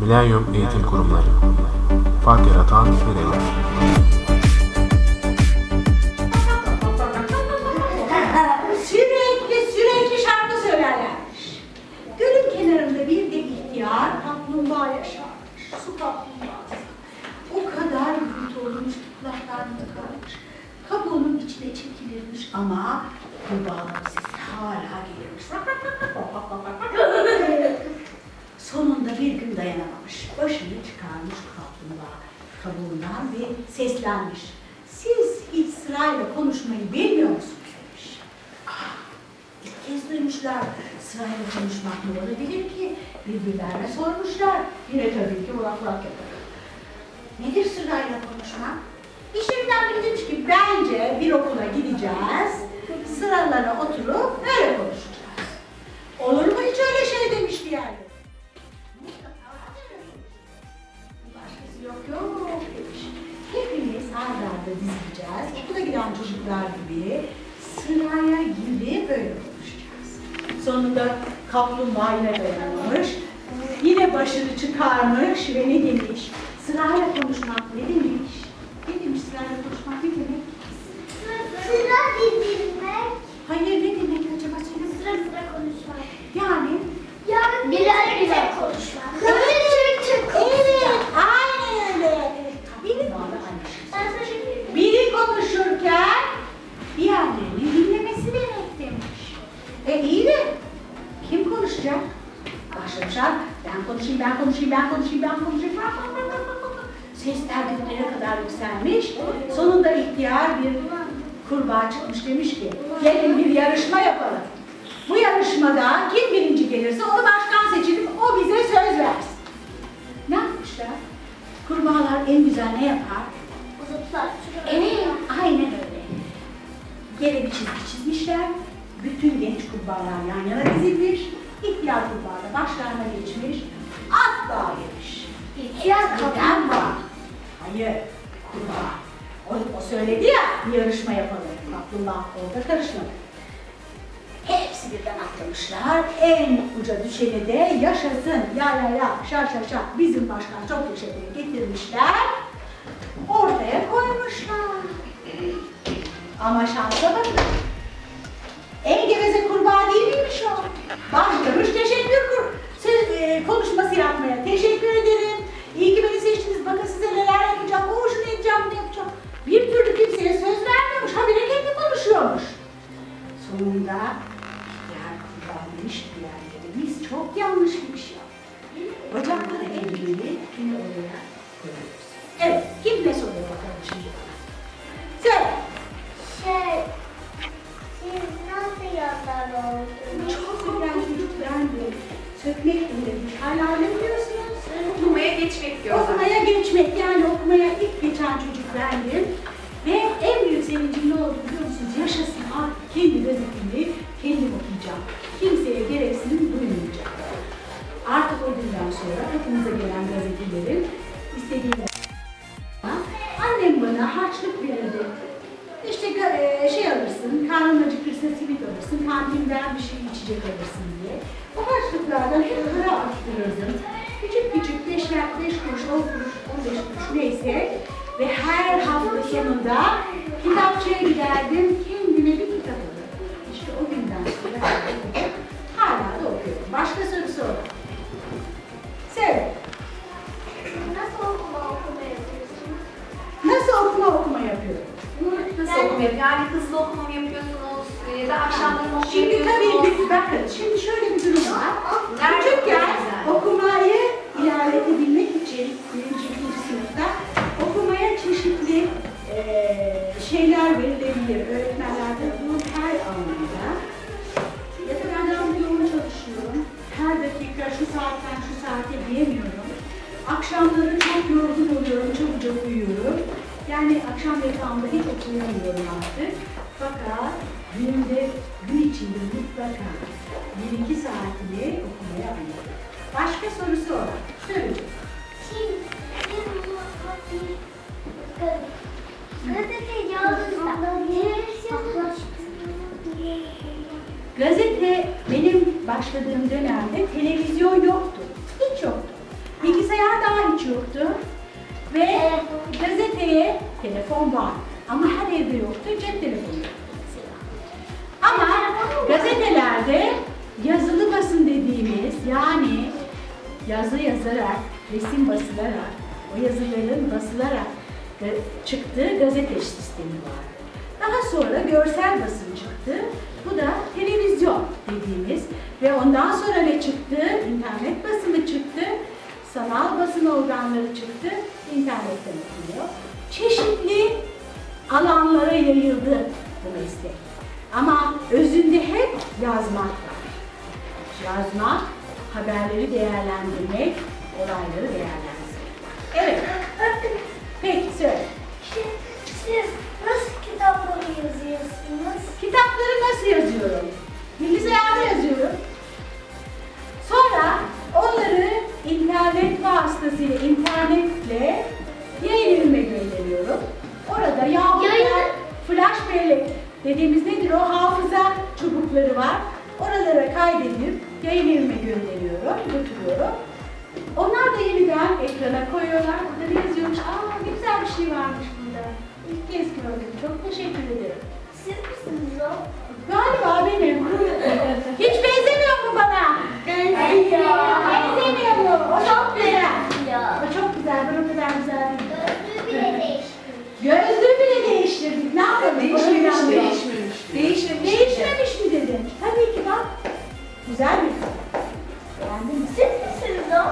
Milenyum Eğitim Kurumları Fark Yaratan Bireyler sürekli sürekli şarkı söylerlermiş. Gölün kenarında bir de ihtiyar kaplumbağa yaşarmış. Su kaplumbağası. O kadar büyük olmuş, tutlaktan yıkarmış. Kabuğunun içine çekilirmiş ama sesi hala gelirmiş. Sonunda bir gün dayanamamış. Başını çıkarmış kaplumbağa kabuğundan ve seslenmiş. Siz hiç sırayla konuşmayı bilmiyor musunuz? demiş. Ah, ilk kez duymuşlar. Sırayla konuşmak ne olabilir ki? Birbirlerine sormuşlar. Yine tabii ki kulak kulak yapar. Nedir sırayla konuşmak? İşte birden biri demiş ki bence bir okula gideceğiz. Sıralara oturup öyle konuşacağız. Sonunda kaplumbağa yine dayanamamış. Yine başını çıkarmış ve ne demiş? Sırayla konuşmak ne demiş? Ne demiş sırayla konuşmak ne demek? Sıra dinlemek, Hayır ne demek acaba söyle. sıra sıra konuşmak. Yani Yani birer birer konuşmak. Böyle çık çık Evet, aynen öyle. Tabii mi? Ben sana şey diyeyim. Biri konuşurken diğerlerini dinlemesi demek demiş. E iyi de kim konuşacak? Başlamışlar. Ben konuşayım, ben konuşayım, ben konuşayım, ben konuşayım. Bak. Sesler göklere kadar yükselmiş. Sonunda ihtiyar bir kurbağa çıkmış demiş ki gelin bir yarışma yapalım. Bu yarışmada kim birinci gelirse onu başkan seçilip o bize söz versin. Ne yapmışlar? Kurbağalar en güzel ne yapar? Uzatlar. Evet, aynen öyle. Yere bir çizgi çizmişler. Bütün genç kurbağalar yan yana dizilmiş. İhtiyar kurbağa da başlarına geçmiş. Asla yemiş. İhtiyar Neden var? Hayır, kurbağa. O, o söyledi ya, bir yarışma yapalım. Kaplumbağa orada karışmadı. Hepsi birden atlamışlar. En uca düşeni de yaşasın, ya ya ya, şa şa şa. Bizim başkan çok yaşadığını getirmişler. Ortaya koymuşlar. Ama şansa bakın. En geveze kurbağa değil miymiş o? Başlamış teşekkür kur söz, e, konuşması yapmaya. Teşekkür ederim. İyi ki beni seçtiniz. Bakın size neler yapacağım. O şunu edeceğim, bunu yapacağım. Bir türlü kimseye söz vermiyormuş. Habire kendi konuşuyormuş. Sonunda demiş ki diğerleri, biz çok yanlış bir şey yaptık. Bacakları elleri yine oraya koyuyoruz. Evet, kim ne soruyor bakalım şimdi Hala ne biliyorsunuz? Okumaya geçmek diyorlar. Okumaya geçmek yani okumaya ilk geçen çocuk bendim. Ve en büyük sevincim ne oldu biliyor musunuz? Yaşasın artık kendi gazetemi kendim okuyacağım. Kimseye gereksinim duymayacağım. Artık o günden sonra kapımıza gelen gazetelerin istediğim Annem bana harçlık verirdi. İşte e, şey alırsın, karnın acıkırsa simit alırsın, kantinden bir şey içecek alırsın harçlıklardan hep para arttırırdım. Küçük küçük beşler, beş kuruş, on kuruş, on beş kuruş neyse. Ve her hafta sonunda kitapçıya giderdim, kendime bir kitap alırdım. İşte o günden sonra hala da okuyorum. Başka soru sor. Söyle. Nasıl okuma okuma yapıyorsunuz? Nasıl okuma okuma yapıyorum? Nasıl okuma? Yani hızlı okuma mı yapıyorsunuz? Ya da akşamları mı Şimdi tabii bakın, şimdi şöyle bir durum var. Akşamları çok yorgun oluyorum, çabucak uyuyorum. Yani akşam yatağımda hiç okuyamıyorum artık. Fakat günde, gün içinde mutlaka bir iki saatini okumaya ayırıyorum. Başka sorusu olan bu? Gazeteci olduğunuzda neresi Gazete benim başladığım dönemde televizyon yoktu. Hiç yoktu. Bilgisayar yoktu. Ve gazeteye telefon var. Ama her evde yoktu, cep telefonu. Ama gazetelerde yazılı basın dediğimiz yani yazı yazarak, resim basılarak, o yazıların basılarak çıktığı gazete sistemi var. Daha sonra görsel basın çıktı. Bu da televizyon dediğimiz ve ondan sonra ne çıktı? İnternet basını çıktı. Sanal basın organları çıktı. İnternetten okunuyor. Çeşitli alanlara yayıldı bu meslek. Ama özünde hep yazmak var. Yazmak, haberleri değerlendirmek, olayları vasıtasıyla, internetle yayın evime gönderiyorum. Orada yahut da flash bellek dediğimiz nedir o hafıza çubukları var. Oralara kaydedip yayın evime gönderiyorum, götürüyorum. Onlar da yeniden ekrana koyuyorlar. Burada ne yazıyormuş? Aa ne güzel bir şey varmış burada. İlk kez gördüm. Çok teşekkür ederim. Siz misiniz o? Galiba benim. Hiç benzemiyor mu bana? Benziyor. Benzemiyor mu? O çok güzel. Ya. O çok güzel. Ben o kadar güzel değil. Gözlüğü bile değişmiş. Gözlüğü bile değiştirdik. Ne yapalım? Değişmemiş, Oynamıyor. değişmemiş. Değişmemiş. Değişmemiş mi dedin? Tabii ki bak. Güzel kız. Beğendin mi? Siz misiniz o?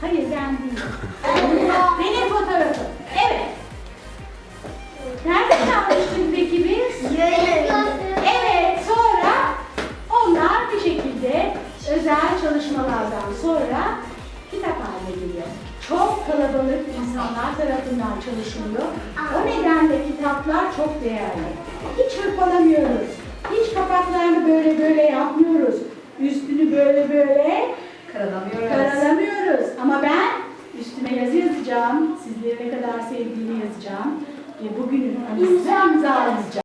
Hayır ben değilim. Benim fotoğrafım. Evet. Nerede kalmıştık peki biz? Evet, sonra onlar bir şekilde özel çalışmalardan sonra kitap haline geliyor. Çok kalabalık insanlar tarafından çalışılıyor. O nedenle kitaplar çok değerli. Hiç hırpalamıyoruz. Hiç kapaklarını böyle böyle yapmıyoruz. Üstünü böyle böyle Karalamıyoruz. karalamıyoruz. Ama ben üstüne yazı yazacağım. Ve bugünün anısını imzalayacağım.